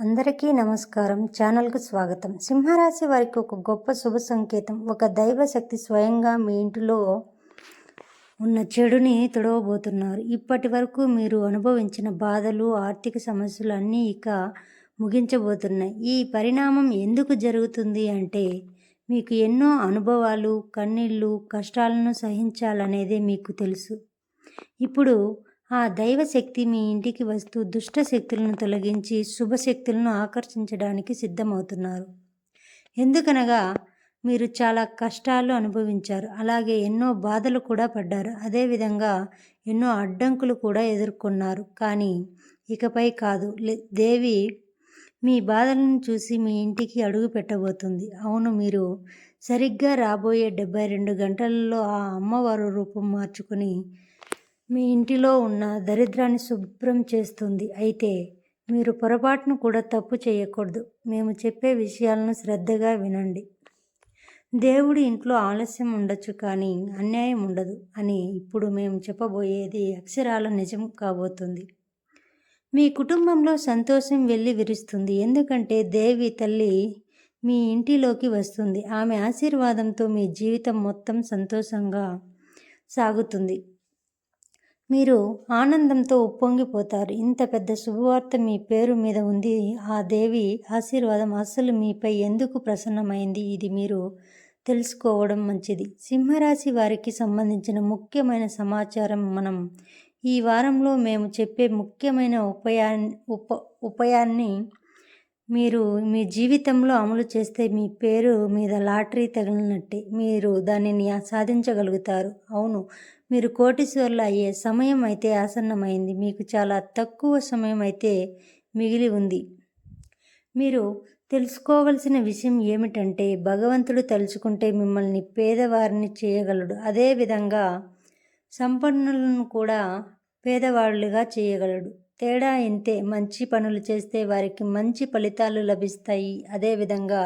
అందరికీ నమస్కారం. ఛానల్కు స్వాగతం. సింహరాశి వారికి ఒక గొప్ప శుభ సంకేతం. ఒక దైవ శక్తి స్వయంగా మీ ఇంటిలో ఉన్న చెడుని తుడవబోతున్నారు. ఇప్పటి వరకు మీరు అనుభవించిన బాధలు ఆర్థిక సమస్యలు అన్నీ ఇక ముగించబోతున్నాయి. ఈ పరిణామం ఎందుకు జరుగుతుంది అంటే మీకు ఎన్నో అనుభవాలు కన్నీళ్ళు కష్టాలను సహించాలనేదే మీకు తెలుసు. ఇప్పుడు ఆ దైవశక్తి మీ ఇంటికి వస్తూ దుష్ట శక్తులను తొలగించి శుభశక్తులను ఆకర్షించడానికి సిద్ధమవుతున్నారు. ఎందుకనగా మీరు చాలా కష్టాలు అనుభవించారు. అలాగే ఎన్నో బాధలు కూడా పడ్డారు. అదేవిధంగా ఎన్నో అడ్డంకులు కూడా ఎదుర్కొన్నారు. కానీ ఇకపై కాదు. దేవి మీ బాధలను చూసి మీ ఇంటికి అడుగు పెట్టబోతుంది. అవును మీరు సరిగ్గా రాబోయే డెబ్బై రెండు గంటలలో ఆ అమ్మవారు రూపం మార్చుకుని మీ ఇంటిలో ఉన్న దరిద్రాన్ని శుభ్రం చేస్తుంది. అయితే మీరు పొరపాటును కూడా తప్పు చేయకూడదు. మేము చెప్పే విషయాలను శ్రద్ధగా వినండి. దేవుడి ఇంట్లో ఆలస్యం ఉండొచ్చు కానీ అన్యాయం ఉండదు అని ఇప్పుడు మేము చెప్పబోయేది అక్షరాల నిజం కాబోతుంది. మీ కుటుంబంలో సంతోషం వెళ్ళి విరుస్తుంది. ఎందుకంటే దేవి తల్లి మీ ఇంటిలోకి వస్తుంది. ఆమె ఆశీర్వాదంతో మీ జీవితం మొత్తం సంతోషంగా సాగుతుంది. మీరు ఆనందంతో ఉప్పొంగిపోతారు. ఇంత పెద్ద శుభవార్త మీ పేరు మీద ఉంది. ఆ దేవి ఆశీర్వాదం అస్సలు మీపై ఎందుకు ప్రసన్నమైంది? ఇది మీరు తెలుసుకోవడం మంచిది. సింహరాశి వారికి సంబంధించిన ముఖ్యమైన సమాచారం మనం ఈ వారంలో మేము చెప్పే ముఖ్యమైన ఉపయా ఉప ఉపాయాన్ని మీరు మీ జీవితంలో అమలు చేస్తే మీ పేరు మీద లాటరీ తగిలినట్టే. మీరు దానిని సాధించగలుగుతారు. అవును. మీరు కోటీశ్వర్లు అయ్యే సమయం అయితే ఆసన్నమైంది. మీకు చాలా తక్కువ సమయం అయితే మిగిలి ఉంది. మీరు తెలుసుకోవలసిన విషయం ఏమిటంటే భగవంతుడు తలుచుకుంటే మిమ్మల్ని పేదవారిని చేయగలడు. అదేవిధంగా సంపన్నులను కూడా పేదవాళ్ళుగా చేయగలడు. తేడా ఇంతే మంచి పనులు చేస్తే వారికి మంచి ఫలితాలు లభిస్తాయి. అదేవిధంగా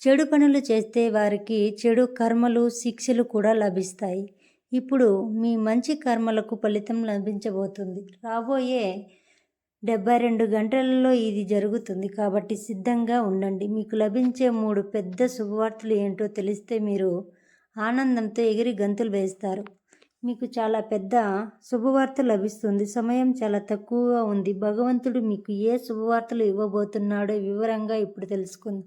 చెడు పనులు చేస్తే వారికి చెడు కర్మలు శిక్షలు కూడా లభిస్తాయి. ఇప్పుడు మీ మంచి కర్మలకు ఫలితం లభించబోతుంది. రాబోయే డెబ్బై రెండు గంటలలో ఇది జరుగుతుంది. కాబట్టి సిద్ధంగా ఉండండి. మీకు లభించే మూడు పెద్ద శుభవార్తలు ఏంటో తెలిస్తే మీరు ఆనందంతో ఎగిరి గంతులు వేస్తారు. మీకు చాలా పెద్ద శుభవార్త లభిస్తుంది. సమయం చాలా తక్కువగా ఉంది. భగవంతుడు మీకు ఏ శుభవార్తలు ఇవ్వబోతున్నాడో వివరంగా ఇప్పుడు తెలుసుకుంది.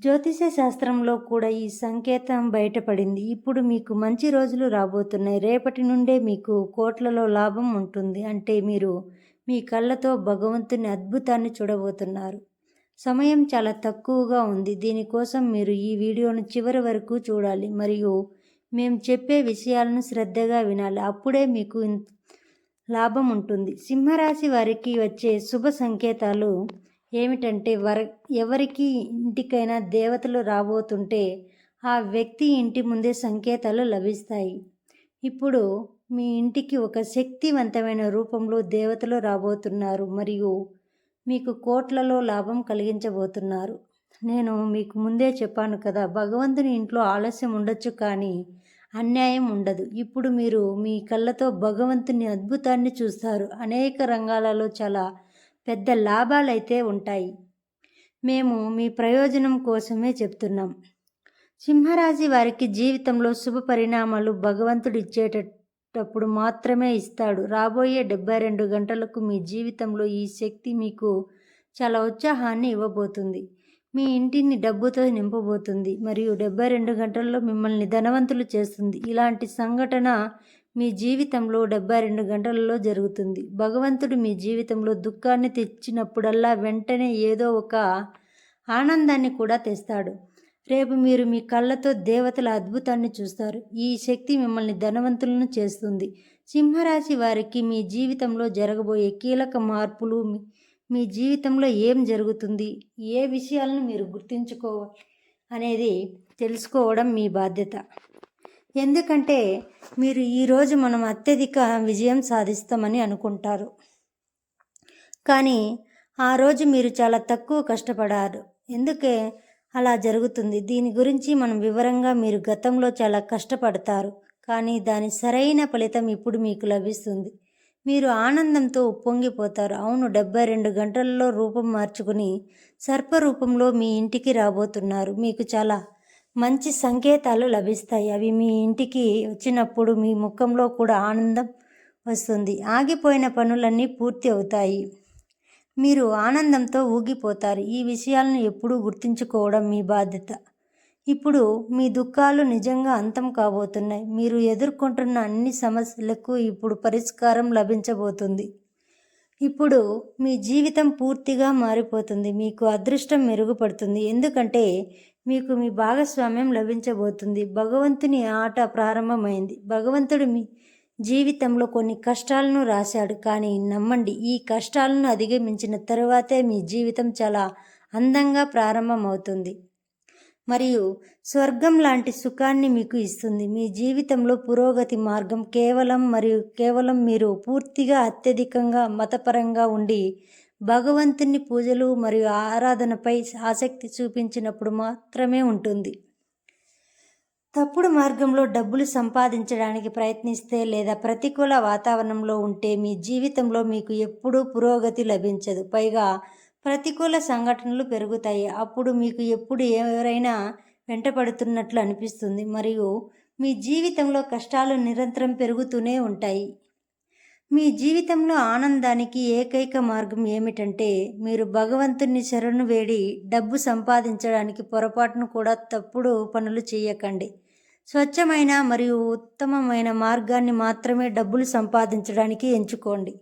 జ్యోతిష శాస్త్రంలో కూడా ఈ సంకేతం బయటపడింది. ఇప్పుడు మీకు మంచి రోజులు రాబోతున్నాయి. రేపటి నుండే మీకు కోట్లలో లాభం ఉంటుంది. అంటే మీరు మీ కళ్ళతో భగవంతుని అద్భుతాన్ని చూడబోతున్నారు. సమయం చాలా తక్కువగా ఉంది. దీనికోసం మీరు ఈ వీడియోను చివరి వరకు చూడాలి. మరియు మేము చెప్పే విషయాలను శ్రద్ధగా వినాలి. అప్పుడే మీకు లాభం ఉంటుంది. సింహరాశి వారికి వచ్చే శుభ సంకేతాలు ఏమిటంటే వర ఎవరికి ఇంటికైనా దేవతలు రాబోతుంటే ఆ వ్యక్తి ఇంటి ముందే సంకేతాలు లభిస్తాయి. ఇప్పుడు మీ ఇంటికి ఒక శక్తివంతమైన రూపంలో దేవతలు రాబోతున్నారు మరియు మీకు కోట్లలో లాభం కలిగించబోతున్నారు. నేను మీకు ముందే చెప్పాను కదా భగవంతుని ఇంట్లో ఆలస్యం ఉండొచ్చు కానీ అన్యాయం ఉండదు. ఇప్పుడు మీరు మీ కళ్ళతో భగవంతుని అద్భుతాన్ని చూస్తారు. అనేక రంగాలలో చాలా పెద్ద లాభాలైతే ఉంటాయి. మేము మీ ప్రయోజనం కోసమే చెప్తున్నాం. సింహరాశి వారికి జీవితంలో శుభ పరిణామాలు భగవంతుడు ఇచ్చేటప్పుడు మాత్రమే ఇస్తాడు. రాబోయే డెబ్బై రెండు గంటలకు మీ జీవితంలో ఈ శక్తి మీకు చాలా ఉత్సాహాన్ని ఇవ్వబోతుంది. మీ ఇంటిని డబ్బుతో నింపబోతుంది. మరియు డెబ్బై రెండు గంటల్లో మిమ్మల్ని ధనవంతులు చేస్తుంది. ఇలాంటి సంఘటన మీ జీవితంలో డెబ్బై రెండు గంటలలో జరుగుతుంది. భగవంతుడు మీ జీవితంలో దుఃఖాన్ని తెచ్చినప్పుడల్లా వెంటనే ఏదో ఒక ఆనందాన్ని కూడా తెస్తాడు. రేపు మీరు మీ కళ్ళతో దేవతల అద్భుతాన్ని చూస్తారు. ఈ శక్తి మిమ్మల్ని ధనవంతులను చేస్తుంది. సింహరాశి వారికి మీ జీవితంలో జరగబోయే కీలక మార్పులు మీ జీవితంలో ఏం జరుగుతుంది ఏ విషయాలను మీరు గుర్తించుకోవాలి అనేది తెలుసుకోవడం మీ బాధ్యత. ఎందుకంటే మీరు ఈరోజు మనం అత్యధిక విజయం సాధిస్తామని అనుకుంటారు. కానీ ఆ రోజు మీరు చాలా తక్కువ కష్టపడారు. ఎందుకే అలా జరుగుతుంది? దీని గురించి మనం వివరంగా మీరు గతంలో చాలా కష్టపడతారు. కానీ దాని సరైన ఫలితం ఇప్పుడు మీకు లభిస్తుంది. మీరు ఆనందంతో ఉప్పొంగిపోతారు. అవును డెబ్బై రెండు గంటల్లో రూపం మార్చుకుని సర్పరూపంలో మీ ఇంటికి రాబోతున్నారు. మీకు చాలా మంచి సంకేతాలు లభిస్తాయి. అవి మీ ఇంటికి వచ్చినప్పుడు మీ ముఖంలో కూడా ఆనందం వస్తుంది. ఆగిపోయిన పనులన్నీ పూర్తి అవుతాయి. మీరు ఆనందంతో ఊగిపోతారు. ఈ విషయాలను ఎప్పుడూ గుర్తుంచుకోవడం మీ బాధ్యత. ఇప్పుడు మీ దుఃఖాలు నిజంగా అంతం కాబోతున్నాయి. మీరు ఎదుర్కొంటున్న అన్ని సమస్యలకు ఇప్పుడు పరిష్కారం లభించబోతుంది. ఇప్పుడు మీ జీవితం పూర్తిగా మారిపోతుంది. మీకు అదృష్టం మెరుగుపడుతుంది. ఎందుకంటే మీకు మీ భాగస్వామ్యం లభించబోతుంది. భగవంతుని ఆట ప్రారంభమైంది. భగవంతుడు మీ జీవితంలో కొన్ని కష్టాలను రాశాడు. కానీ నమ్మండి ఈ కష్టాలను అధిగమించిన తరువాతే మీ జీవితం చాలా అందంగా ప్రారంభమవుతుంది. మరియు స్వర్గం లాంటి సుఖాన్ని మీకు ఇస్తుంది. మీ జీవితంలో పురోగతి మార్గం కేవలం మరియు కేవలం మీరు పూర్తిగా అత్యధికంగా మతపరంగా ఉండి భగవంతుని పూజలు మరియు ఆరాధనపై ఆసక్తి చూపించినప్పుడు మాత్రమే ఉంటుంది. తప్పుడు మార్గంలో డబ్బులు సంపాదించడానికి ప్రయత్నిస్తే లేదా ప్రతికూల వాతావరణంలో ఉంటే మీ జీవితంలో మీకు ఎప్పుడూ పురోగతి లభించదు. పైగా ప్రతికూల సంఘటనలు పెరుగుతాయి. అప్పుడు మీకు ఎప్పుడు ఎవరైనా వెంటపడుతున్నట్లు అనిపిస్తుంది. మరియు మీ జీవితంలో కష్టాలు నిరంతరం పెరుగుతూనే ఉంటాయి. మీ జీవితంలో ఆనందానికి ఏకైక మార్గం ఏమిటంటే మీరు భగవంతుని శరణు వేడి డబ్బు సంపాదించడానికి పొరపాటును కూడా తప్పుడు పనులు చేయకండి. స్వచ్ఛమైన మరియు ఉత్తమమైన మార్గాన్ని మాత్రమే డబ్బులు సంపాదించడానికి ఎంచుకోండి.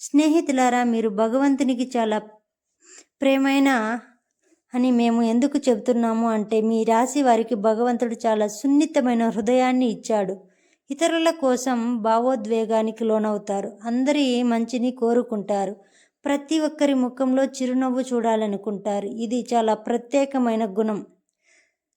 స్నేహితులారా మీరు భగవంతునికి చాలా ప్రేమైన అని మేము ఎందుకు చెబుతున్నాము అంటే మీ రాశి వారికి భగవంతుడు చాలా సున్నితమైన హృదయాన్ని ఇచ్చాడు. ఇతరుల కోసం భావోద్వేగానికి లోనవుతారు. అందరి మంచిని కోరుకుంటారు? ప్రతి ఒక్కరి ముఖంలో చిరునవ్వు చూడాలనుకుంటారు. ఇది చాలా ప్రత్యేకమైన గుణం.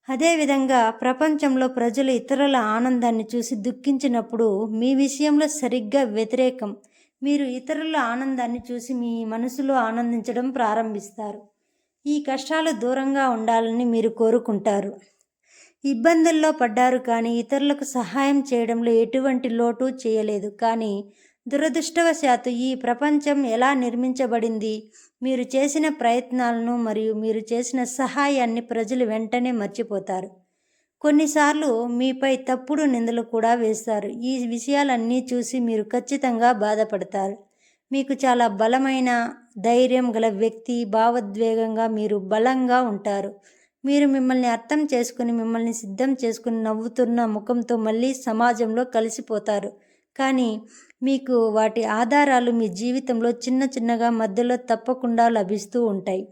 అదేవిధంగా ప్రపంచంలో ప్రజలు ఇతరుల ఆనందాన్ని చూసి దుఃఖించినప్పుడు మీ విషయంలో సరిగ్గా వ్యతిరేకం. మీరు ఇతరుల ఆనందాన్ని చూసి మీ మనసులో ఆనందించడం ప్రారంభిస్తారు. ఈ కష్టాలు దూరంగా ఉండాలని మీరు కోరుకుంటారు. ఇబ్బందుల్లో పడ్డారు కానీ ఇతరులకు సహాయం చేయడంలో ఎటువంటి లోటు చేయలేదు. కానీ దురదృష్టవశాత్తు ఈ ప్రపంచం ఎలా నిర్మించబడింది? మీరు చేసిన ప్రయత్నాలను మరియు మీరు చేసిన సహాయాన్ని ప్రజలు వెంటనే మర్చిపోతారు. కొన్నిసార్లు మీపై తప్పుడు నిందలు కూడా వేస్తారు. ఈ విషయాలన్నీ చూసి మీరు ఖచ్చితంగా బాధపడతారు. మీకు చాలా బలమైన ధైర్యం గల వ్యక్తి భావోద్వేగంగా మీరు బలంగా ఉంటారు. మీరు మిమ్మల్ని అర్థం చేసుకుని మిమ్మల్ని సిద్ధం చేసుకుని నవ్వుతున్న ముఖంతో మళ్ళీ సమాజంలో కలిసిపోతారు. కానీ మీకు వాటి ఆధారాలు మీ జీవితంలో చిన్న చిన్నగా మధ్యలో తప్పకుండా లభిస్తూ ఉంటాయి.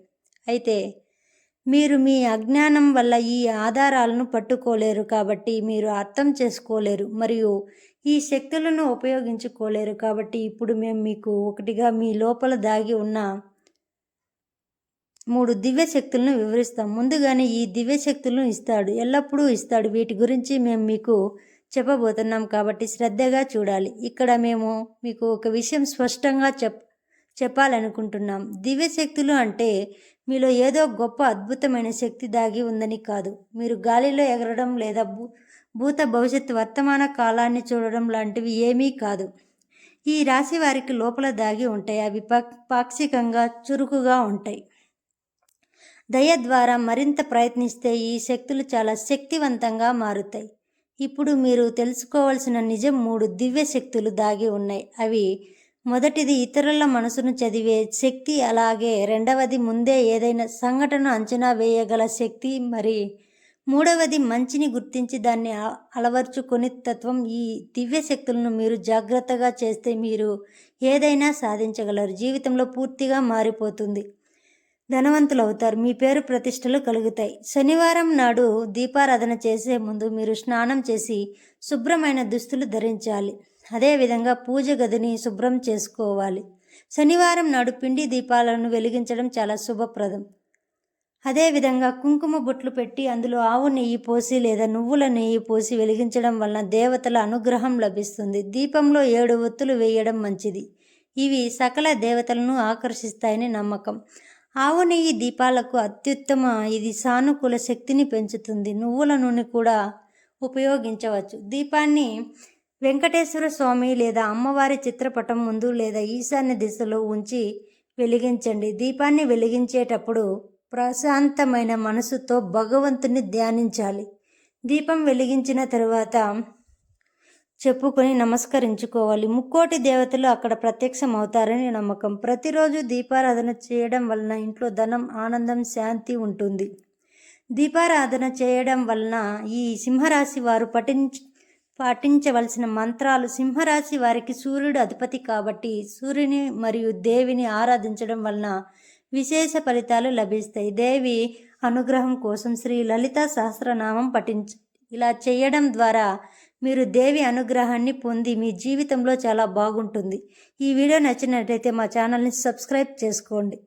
అయితే మీరు మీ అజ్ఞానం వల్ల ఈ ఆధారాలను పట్టుకోలేరు కాబట్టి మీరు అర్థం చేసుకోలేరు మరియు ఈ శక్తులను ఉపయోగించుకోలేరు కాబట్టి ఇప్పుడు మేము మీకు ఒకటిగా మీ లోపల దాగి ఉన్న మూడు దివ్య శక్తులను వివరిస్తాం. ముందుగానే ఈ దివ్య శక్తులను ఇస్తాడు. ఎల్లప్పుడూ ఇస్తాడు. వీటి గురించి మేము మీకు చెప్పబోతున్నాం కాబట్టి శ్రద్ధగా చూడాలి. ఇక్కడ మేము మీకు ఒక విషయం స్పష్టంగా చెప్ చెప్పాలనుకుంటున్నాం. దివ్యశక్తులు అంటే మీలో ఏదో గొప్ప అద్భుతమైన శక్తి దాగి ఉందని కాదు. మీరు గాలిలో ఎగరడం లేదా భూ భూత భవిష్యత్ వర్తమాన కాలాన్ని చూడడం లాంటివి ఏమీ కాదు. ఈ రాశి వారికి లోపల దాగి ఉంటాయి. అవి పాక్షికంగా చురుకుగా ఉంటాయి. దయ ద్వారా మరింత ప్రయత్నిస్తే ఈ శక్తులు చాలా శక్తివంతంగా మారుతాయి. ఇప్పుడు మీరు తెలుసుకోవాల్సిన నిజం మూడు దివ్య శక్తులు దాగి ఉన్నాయి. అవి మొదటిది ఇతరుల మనసును చదివే శక్తి అలాగే రెండవది ముందే ఏదైనా సంఘటన అంచనా వేయగల శక్తి మరి మూడవది మంచిని గుర్తించి దాన్ని అలవర్చుకొని తత్వం. ఈ దివ్య శక్తులను మీరు జాగ్రత్తగా చేస్తే మీరు ఏదైనా సాధించగలరు. జీవితంలో పూర్తిగా మారిపోతుంది. ధనవంతులు అవుతారు మీ పేరు ప్రతిష్టలు కలుగుతాయి. శనివారం నాడు దీపారాధన చేసే ముందు మీరు స్నానం చేసి శుభ్రమైన దుస్తులు ధరించాలి. అదేవిధంగా పూజ గదిని శుభ్రం చేసుకోవాలి. శనివారం నాడు పిండి దీపాలను వెలిగించడం చాలా శుభప్రదం. అదేవిధంగా కుంకుమ బొట్లు పెట్టి అందులో ఆవు నెయ్యి పోసి లేదా నువ్వుల నెయ్యి పోసి వెలిగించడం వలన దేవతల అనుగ్రహం లభిస్తుంది. దీపంలో ఏడు ఒత్తులు వేయడం మంచిది. ఇవి సకల దేవతలను ఆకర్షిస్తాయని నమ్మకం. ఆవు నెయ్యి దీపాలకు అత్యుత్తమ ఇది సానుకూల శక్తిని పెంచుతుంది. నువ్వుల నూనె కూడా ఉపయోగించవచ్చు. దీపాన్ని వెంకటేశ్వర స్వామి లేదా అమ్మవారి చిత్రపటం ముందు లేదా ఈశాన్య దిశలో ఉంచి వెలిగించండి. దీపాన్ని వెలిగించేటప్పుడు ప్రశాంతమైన మనసుతో భగవంతుని ధ్యానించాలి. దీపం వెలిగించిన తరువాత చెప్పుకొని నమస్కరించుకోవాలి. ముక్కోటి దేవతలు అక్కడ ప్రత్యక్షం అవుతారని నమ్మకం. ప్రతిరోజు దీపారాధన చేయడం వలన ఇంట్లో ధనం ఆనందం శాంతి ఉంటుంది. దీపారాధన చేయడం వలన ఈ సింహరాశి వారు పఠించ పాటించవలసిన మంత్రాలు సింహరాశి వారికి సూర్యుడు అధిపతి కాబట్టి సూర్యుని మరియు దేవిని ఆరాధించడం వలన విశేష ఫలితాలు లభిస్తాయి. దేవి అనుగ్రహం కోసం శ్రీ లలిత సహస్రనామం పఠించ ఇలా చేయడం ద్వారా మీరు దేవి అనుగ్రహాన్ని పొంది మీ జీవితంలో చాలా బాగుంటుంది. ఈ వీడియో నచ్చినట్లయితే మా ఛానల్ని సబ్స్క్రైబ్ చేసుకోండి.